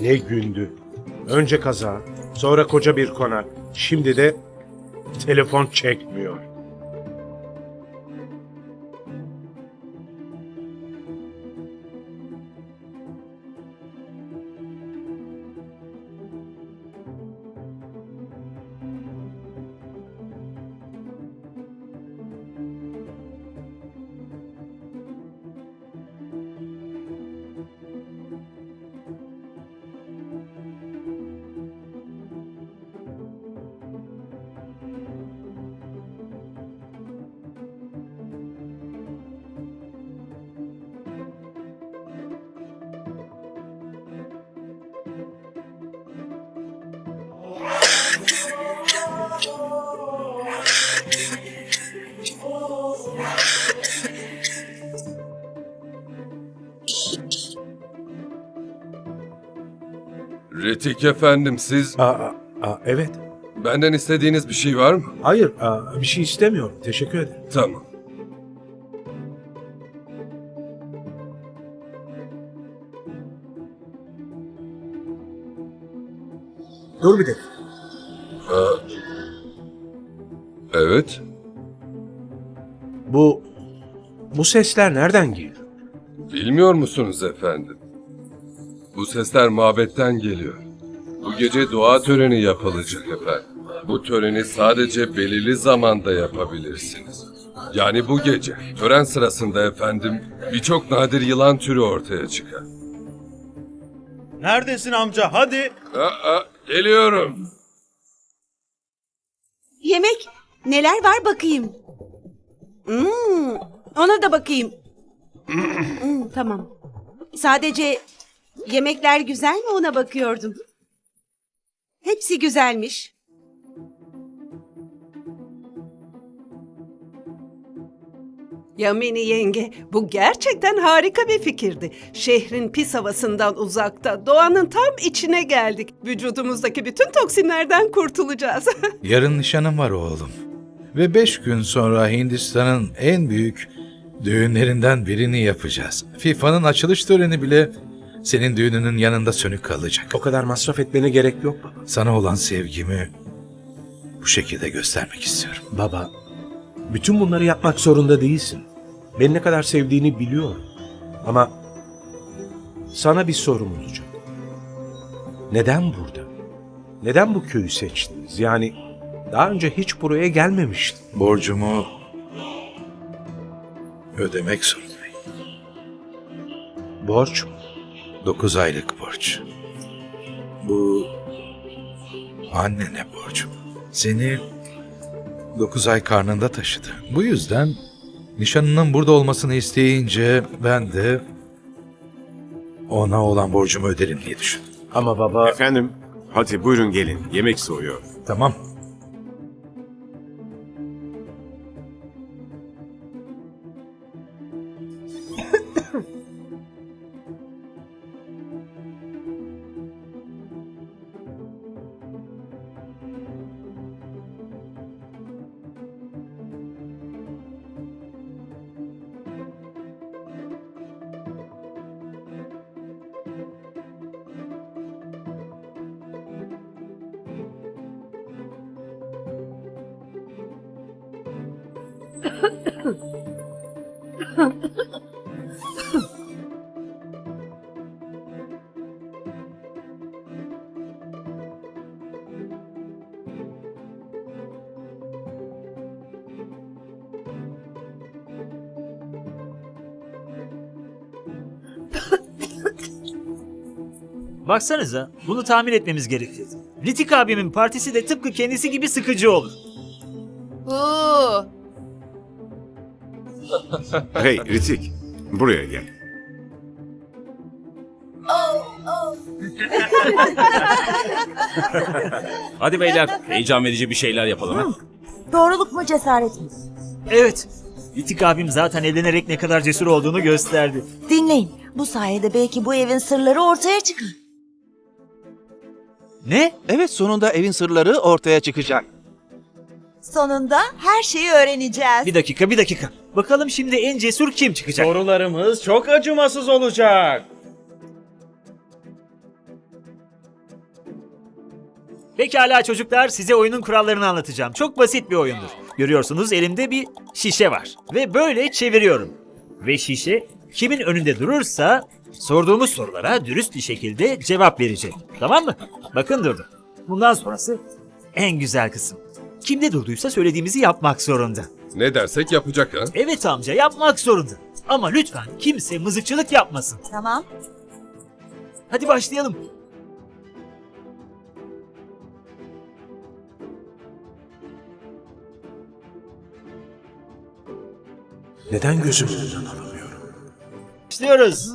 Ne gündü. Önce kaza, sonra koca bir konak. Şimdi de telefon çekmiyor. Ritik efendim siz Aa, aa, aa, evet. benden istediğiniz bir şey var mı? Hayır, aa, bir şey istemiyorum. Teşekkür ederim. Tamam. Dur bir dakika. Evet. Bu, bu sesler nereden geliyor? Bilmiyor musunuz efendim? Bu sesler mabetten geliyor. Bu gece dua töreni yapılacak efendim. Bu töreni sadece belirli zamanda yapabilirsiniz. Yani bu gece. Tören sırasında efendim birçok nadir yılan türü ortaya çıkar. Neredesin amca? Hadi. Aa, geliyorum. Yemek neler var bakayım. Hmm, ona da bakayım. Hmm, tamam. Sadece yemekler güzel mi ona bakıyordum. Hepsi güzelmiş. Yamini yenge, bu gerçekten harika bir fikirdi. Şehrin pis havasından uzakta, doğanın tam içine geldik. Vücudumuzdaki bütün toksinlerden kurtulacağız. Yarın nişanım var oğlum. Ve beş gün sonra Hindistan'ın en büyük düğünlerinden birini yapacağız. FIFA'nın açılış töreni bile senin düğününün yanında sönük kalacak. O kadar masraf etmene gerek yok baba. Sana olan sevgimi bu şekilde göstermek istiyorum. Baba, bütün bunları yapmak zorunda değilsin. Beni ne kadar sevdiğini biliyorum. Ama sana bir sorum olacak. Neden burada? Neden bu köyü seçtiniz? Yani daha önce hiç buraya gelmemiştin. Borcumu ödemek zorundayım. Borç mu? Dokuz aylık borç. Bu annene borcum. Seni dokuz ay karnında taşıdı. Bu yüzden nişanının burada olmasını isteyince ben de ona olan borcumu öderim diye düşündüm. Ama baba... Efendim, hadi buyurun gelin. Yemek soğuyor. Tamam. Baksanıza bunu tahmin etmemiz gerekti. Ritik abimin partisi de tıpkı kendisi gibi sıkıcı olur. Hey Ritik, buraya gel. Hadi beyler heyecan verici bir şeyler yapalım. ha? doğruluk mu cesaret mi? Evet. Ritik abim zaten evlenerek ne kadar cesur olduğunu gösterdi. Dinleyin. Bu sayede belki bu evin sırları ortaya çıkar. Ne? Evet sonunda evin sırları ortaya çıkacak. Sonunda her şeyi öğreneceğiz. Bir dakika bir dakika. Bakalım şimdi en cesur kim çıkacak? Sorularımız çok acımasız olacak. Pekala çocuklar size oyunun kurallarını anlatacağım. Çok basit bir oyundur. Görüyorsunuz elimde bir şişe var. Ve böyle çeviriyorum. Ve şişe kimin önünde durursa sorduğumuz sorulara dürüst bir şekilde cevap verecek. Tamam mı? Bakın durdu. Bundan sonrası en güzel kısım. Kimde durduysa söylediğimizi yapmak zorunda. Ne dersek yapacak ha? Evet amca yapmak zorunda. Ama lütfen kimse mızıkçılık yapmasın. Tamam. Hadi başlayalım. Neden gözümün önünden alamıyorum? Başlıyoruz.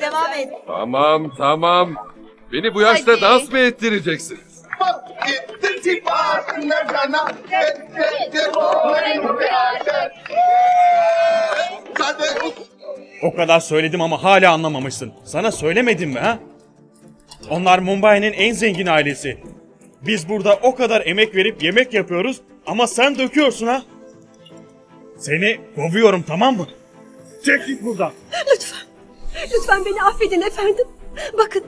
Devam et. Tamam tamam. Beni bu yaşta Hadi. dans mı O kadar söyledim ama hala anlamamışsın. Sana söylemedim mi ha? Onlar Mumbai'nin en zengin ailesi. Biz burada o kadar emek verip yemek yapıyoruz ama sen döküyorsun ha? Seni kovuyorum tamam mı? Çek git buradan. Lütfen beni affedin efendim. Bakın,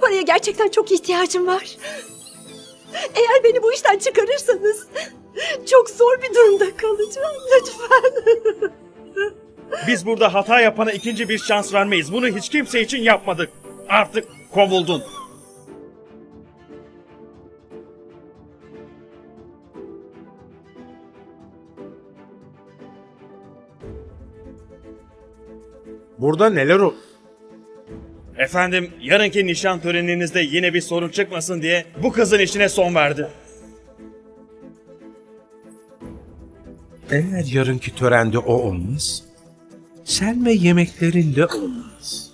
paraya gerçekten çok ihtiyacım var. Eğer beni bu işten çıkarırsanız çok zor bir durumda kalacağım. Lütfen. Biz burada hata yapana ikinci bir şans vermeyiz. Bunu hiç kimse için yapmadık. Artık kovuldun. Burada neler o? Efendim, yarınki nişan töreninizde yine bir sorun çıkmasın diye bu kızın işine son verdi. Eğer yarınki törende o olmaz, sen ve yemeklerin de olmaz.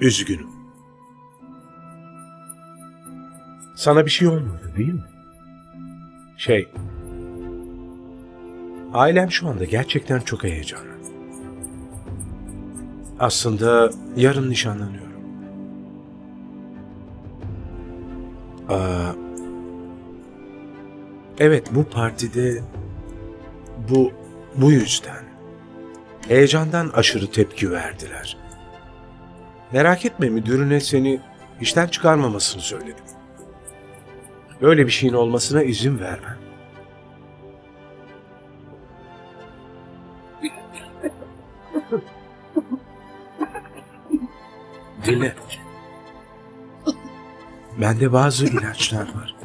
Üzgünüm. Sana bir şey olmadı değil mi? Şey... Ailem şu anda gerçekten çok heyecanlı. Aslında yarın nişanlanıyorum. Aa, evet bu partide bu bu yüzden heyecandan aşırı tepki verdiler. Merak etme müdürüne seni işten çıkarmamasını söyledim. Böyle bir şeyin olmasına izin vermem. Dinle. Bende bazı ilaçlar var.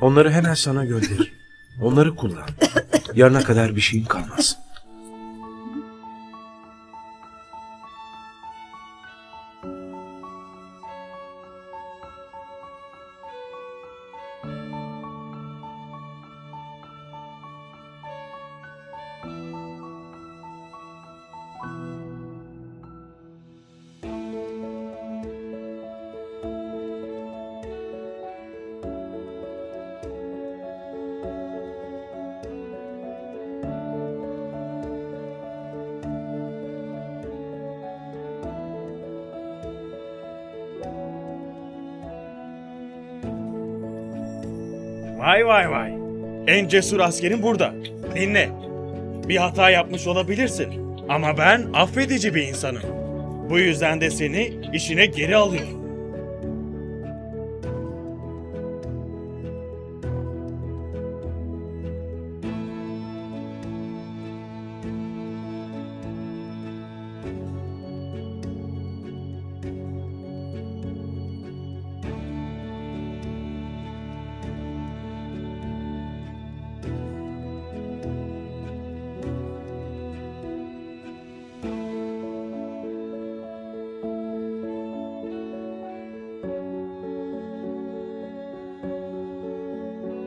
Onları hemen sana gönderirim. Onları kullan. Yarına kadar bir şeyin kalmaz. Vay vay vay. En cesur askerin burada. Dinle. Bir hata yapmış olabilirsin. Ama ben affedici bir insanım. Bu yüzden de seni işine geri alıyorum.